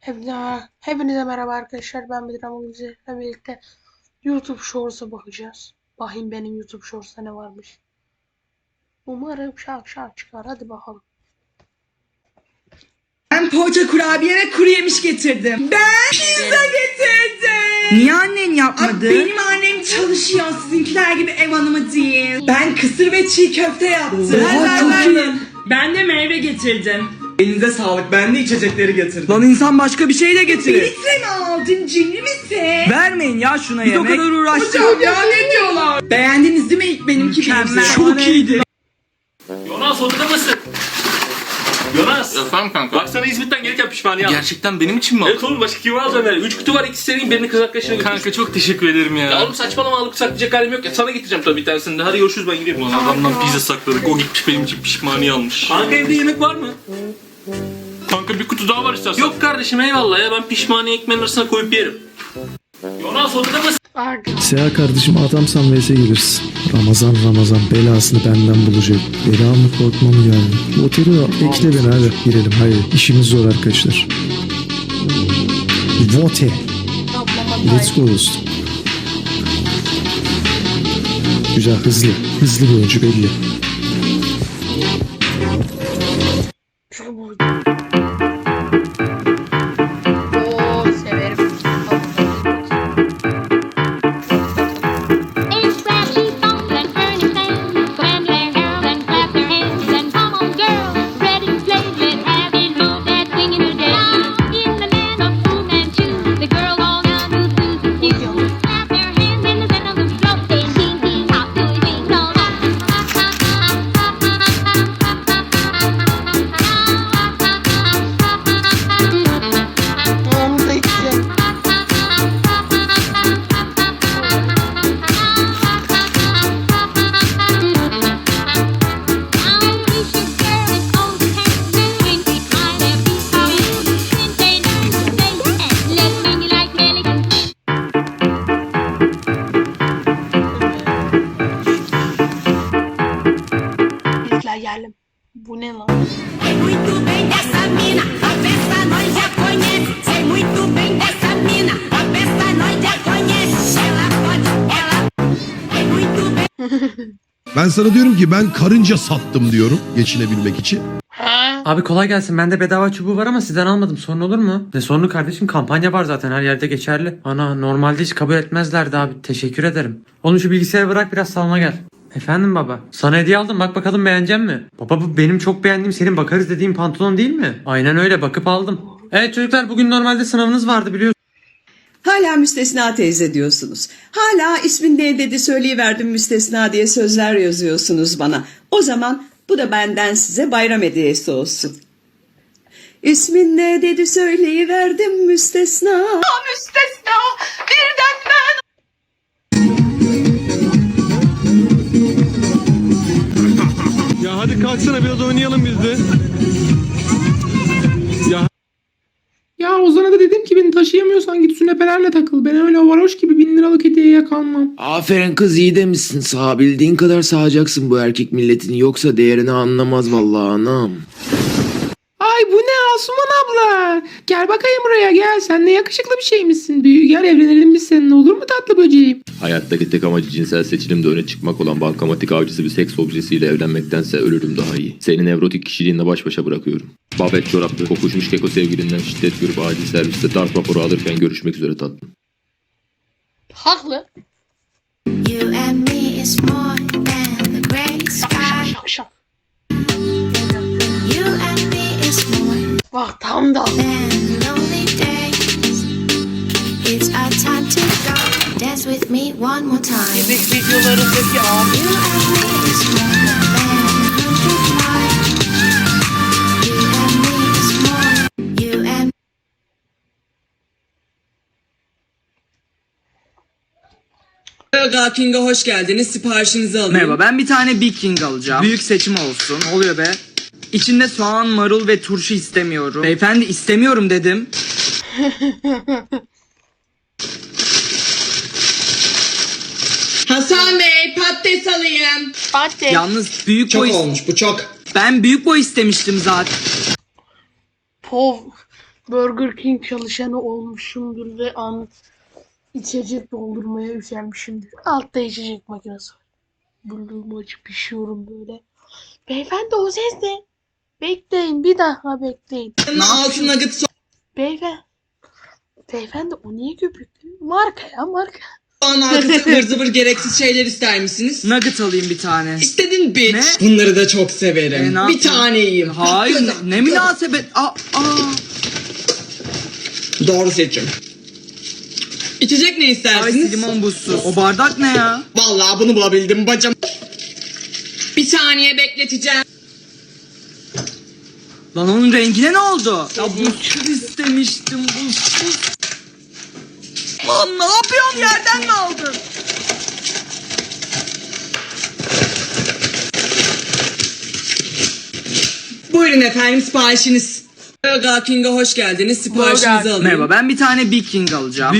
Hepinize, hepinize merhaba arkadaşlar. Ben Bedir Güzel'le birlikte YouTube Shorts'a bakacağız. Bakayım benim YouTube Shorts'ta ne varmış. Umarım şak şak çıkar. Hadi bakalım. Ben poğaça kurabiye ve kuru yemiş getirdim. Ben pizza getirdim. Niye annen yapmadı? Aa, benim annem çalışıyor sizinkiler gibi ev hanımı değil. Ben kısır ve çiğ köfte yaptım. Oha, ver, iyi. ver. Ben de meyve getirdim. Elinize sağlık. Ben de içecekleri getirdim. Lan insan başka bir şey de Bir getirir. litre mi aldın cimri misin? Vermeyin ya şuna Biz o yemek. kadar uğraştık. Hocam ya ne diyorlar? Beğendiniz değil mi ilk benimki Mükemmel. Çok iyiydi. Yonas orada mısın? Yonas. Efendim kanka. Baksana İzmit'ten gelirken pişmaniye aldım. Gerçekten benim için mi aldın? Evet oğlum başka kim alacağım yani? Üç kutu var ikisi senin birini kız arkadaşına götür. Kanka çok teşekkür ederim ya. Ya oğlum saçmalama alıp saklayacak halim yok ya. Sana getireceğim tabii bir tanesini de. Hadi görüşürüz ben gidiyorum. Ulan adamdan pizza sakladık. O gitmiş benim için pişmaniye almış. Kanka evde yemek var mı? Kanka bir kutu daha var istersen. Yok kardeşim eyvallah ya ben pişmaniye ekmeğin arasına koyup yerim. Yonas orada mısın? Seha kardeşim adamsan vs gelirsin. Ramazan Ramazan belasını benden bulacak. Bela mı korkma mı yani? Al, ekle beni hadi girelim haydi. İşimiz zor arkadaşlar. Vote. Let's go dostum. Güzel hızlı. Hızlı bir oyuncu belli. Sei muito bem. Ben sana diyorum ki ben karınca sattım diyorum geçinebilmek için. Abi kolay gelsin. Bende bedava çubuğu var ama sizden almadım. Sorun olur mu? Ne sorunu kardeşim? Kampanya var zaten her yerde geçerli. Ana normalde hiç kabul etmezlerdi abi. Teşekkür ederim. Onu şu bilgisayara bırak biraz salona gel. Efendim baba. Sana hediye aldım bak bakalım beğenecek mi? Baba bu benim çok beğendiğim senin bakarız dediğin pantolon değil mi? Aynen öyle bakıp aldım. Evet çocuklar bugün normalde sınavınız vardı biliyorsunuz. Hala müstesna teyze diyorsunuz. Hala ismin ne dedi söyleyiverdim müstesna diye sözler yazıyorsunuz bana. O zaman bu da benden size bayram hediyesi olsun. İsmin ne dedi söyleyiverdim müstesna. Müstesna birden ben. Ya kalksana biraz oynayalım biz de. Ya Ozan'a da dedim ki beni taşıyamıyorsan git sünepelerle takıl. Ben öyle varoş gibi bin liralık hediyeye kalmam. Aferin kız iyi demişsin. Sağabildiğin kadar sağacaksın bu erkek milletini. Yoksa değerini anlamaz vallahi anam. Ay bu ne Asuman abla? Gel bakayım buraya gel. Sen ne yakışıklı bir şey misin? Büyü gel evlenelim biz seninle olur mu tatlı böceğim? Hayattaki tek amacı cinsel seçilimde öne çıkmak olan bankamatik avcısı bir seks objesiyle evlenmektense ölürüm daha iyi. Senin nevrotik kişiliğinle baş başa bırakıyorum. Babet çoraplı, kokuşmuş keko sevgilinden şiddet görüp acil serviste darp raporu alırken görüşmek üzere tatlım. Haklı. You and me is more than the gray sky. Şak şak. You one more time. Yemek videolarındaki abi. You and me is more than a hundred miles. You and me is more. You and Burger King'e hoş geldiniz. Siparişinizi alayım. Merhaba ben bir tane Big King alacağım. Büyük seçim olsun. Ne oluyor be? İçinde soğan, marul ve turşu istemiyorum. Beyefendi istemiyorum dedim. Hasan Bey patates alayım. Patates. Yalnız büyük boy... olmuş bu çok. Ben büyük boy istemiştim zaten. Pov. Burger King çalışanı olmuşumdur ve an içecek doldurmaya üşenmişimdir. Altta içecek makinesi var. Bulduğumu açıp pişiyorum böyle. Beyefendi o ses ne? Bekleyin bir daha bekleyin. Altın nugget Beyefendi. Beyefendi o niye köpüklü? Marka ya marka. soğan halkası ıvır zıvır gereksiz şeyler ister misiniz? Nugget alayım bir tane. İstedin bitch. Ne? Bunları da çok severim. E, ne bir yapayım? tane yiyeyim. Hayır ne, ne münasebet. Aa, aa. Doğru seçim. İçecek ne Ay istersiniz? limon buzsuz. O bardak ne ya? Vallahi bunu bulabildim bacım. Bir saniye bekleteceğim. Lan onun rengine ne oldu? Ya buzsuz istemiştim buzsuz. Lan ne yapıyorsun yerden mi aldın? Buyurun efendim siparişiniz. Burger King'e hoş geldiniz. Siparişinizi Burger. alayım. Merhaba ben bir tane Big King alacağım.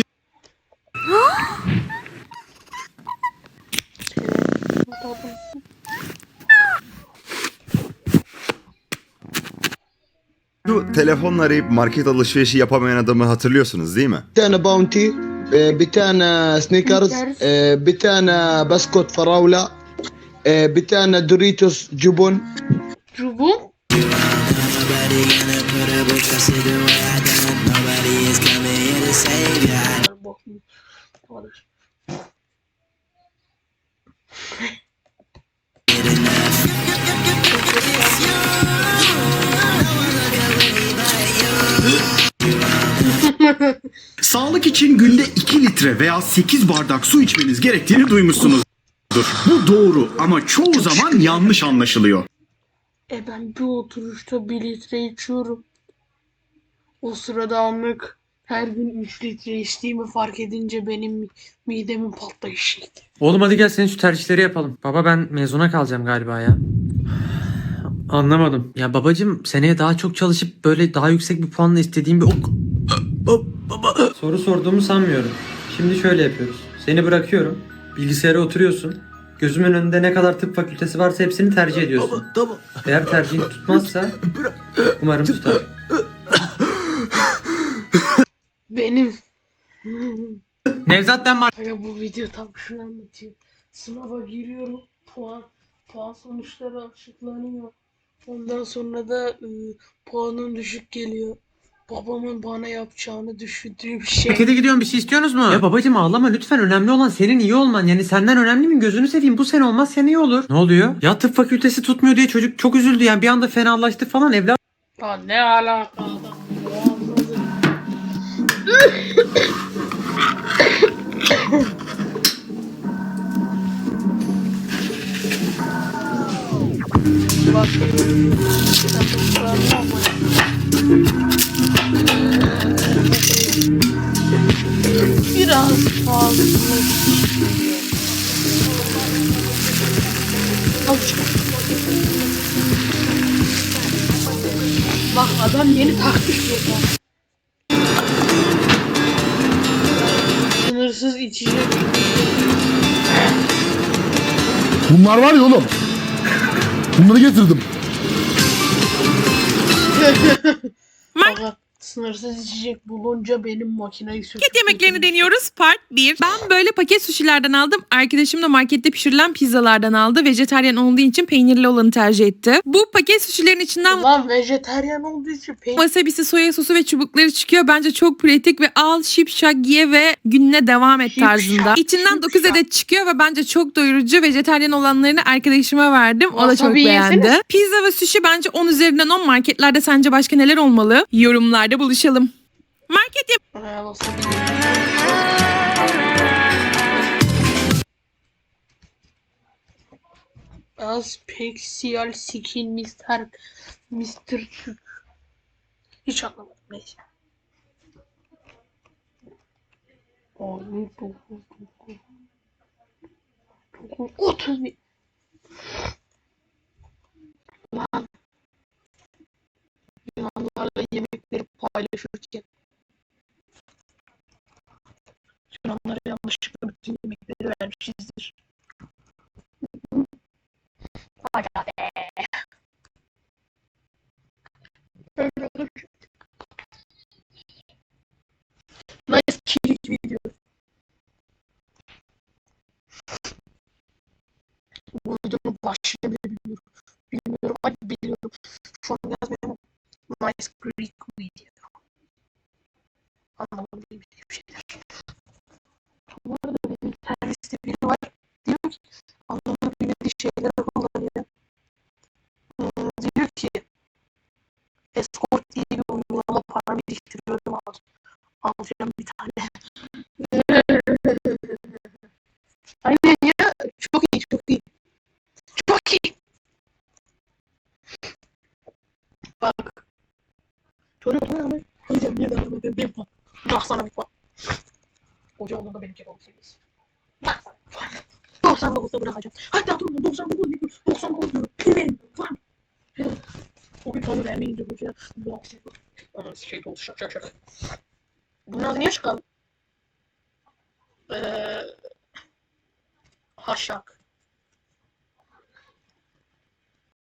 Şu telefonla arayıp market alışverişi yapamayan adamı hatırlıyorsunuz değil mi? Bir tane Bounty, e, bir tane Snickers, e, bir tane Baskot Farawla, e, bir tane Doritos Jubon. Cubun. Sağlık için günde 2 litre veya 8 bardak su içmeniz gerektiğini duymuşsunuzdur. Bu doğru ama çoğu zaman yanlış anlaşılıyor. E ben bir oturuşta bir litre içiyorum. O sırada anlık her gün 3 litre içtiğimi fark edince benim mi- midemin patlayışıydı. Oğlum hadi gel senin şu tercihleri yapalım. Baba ben mezuna kalacağım galiba ya. Anlamadım. Ya babacım seneye daha çok çalışıp böyle daha yüksek bir puanla istediğim bir ok... Baba. Soru sorduğumu sanmıyorum. Şimdi şöyle yapıyoruz. Seni bırakıyorum. Bilgisayara oturuyorsun. Gözümün önünde ne kadar tıp fakültesi varsa hepsini tercih ediyorsun. Tamam. Eğer tercihin tutmazsa umarım tutar. Benim. Nevzat ben Aga bu video tam şunu anlatıyor. Sınava giriyorum. Puan puan sonuçları açıklanıyor. Ondan sonra da ıı, puanım düşük geliyor. Babamın bana yapacağını düşündüğüm şey. Markete gidiyorum bir şey istiyorsunuz mu? Ya babacım ağlama lütfen önemli olan senin iyi olman. Yani senden önemli mi gözünü seveyim bu sene olmaz sen iyi olur. Ne oluyor? Ya tıp fakültesi tutmuyor diye çocuk çok üzüldü yani bir anda fenalaştı falan evlat. Lan ne alaka Bak adam yeni taktik yapıyor. Sınırsız içecek. Bunlar var ya oğlum. Bunları getirdim. Bak sınırsız içecek bulunca benim makineyi söktüm. Paket yemeklerini deniyoruz. Part 1. Ben böyle paket suşilerden aldım. Arkadaşım da markette pişirilen pizzalardan aldı. Vejetaryen olduğu için peynirli olanı tercih etti. Bu paket suşilerin içinden Lan vejeteryan olduğu için peynir. wasabisi, soya sosu ve çubukları çıkıyor. Bence çok pratik ve al şipşak ye ve gününe devam et Şipşak, tarzında. İçinden 9 şipşak. adet çıkıyor ve bence çok doyurucu. Vejetaryen olanlarını arkadaşıma verdim. O da çok beğendi. Pizza ve sushi bence 10 üzerinden 10. Marketlerde sence başka neler olmalı? Yorumlarda buluşalım. Market Aa, wasabi. Az peksiyal skin mister mister çük. Hiç anlamadım neyse. Abi dokuz dokuz. Dokuz otuz bir. Lan onlarla yemekleri paylaşırken sen onlara yanlışlıkla bütün yemekleri vermişizdir. Hoca be. Nice kilik video. Bu videonun başlığını bile bilmiyorum. Bilmiyorum, hadi biliyorum. Şu an yazmaya Anlamadım bir şeyler. Bu arada benim serviste biri var. Diyor ki anlamı bilmediği şeyler kullanıyor. Hmm, diyor ki Escort diye bir uygulama para biriktiriyorum al. Alacağım bir tane. Bak sana bir puan. 99'da bırakacağım. Hatta dur 99 değil. 99 diyorum. Benim puan. O bir puanı vermeyince. Bu aksi. Aman şey oldu şak şak şak. Bunun adı niye çıkalım? Eee... Haşak.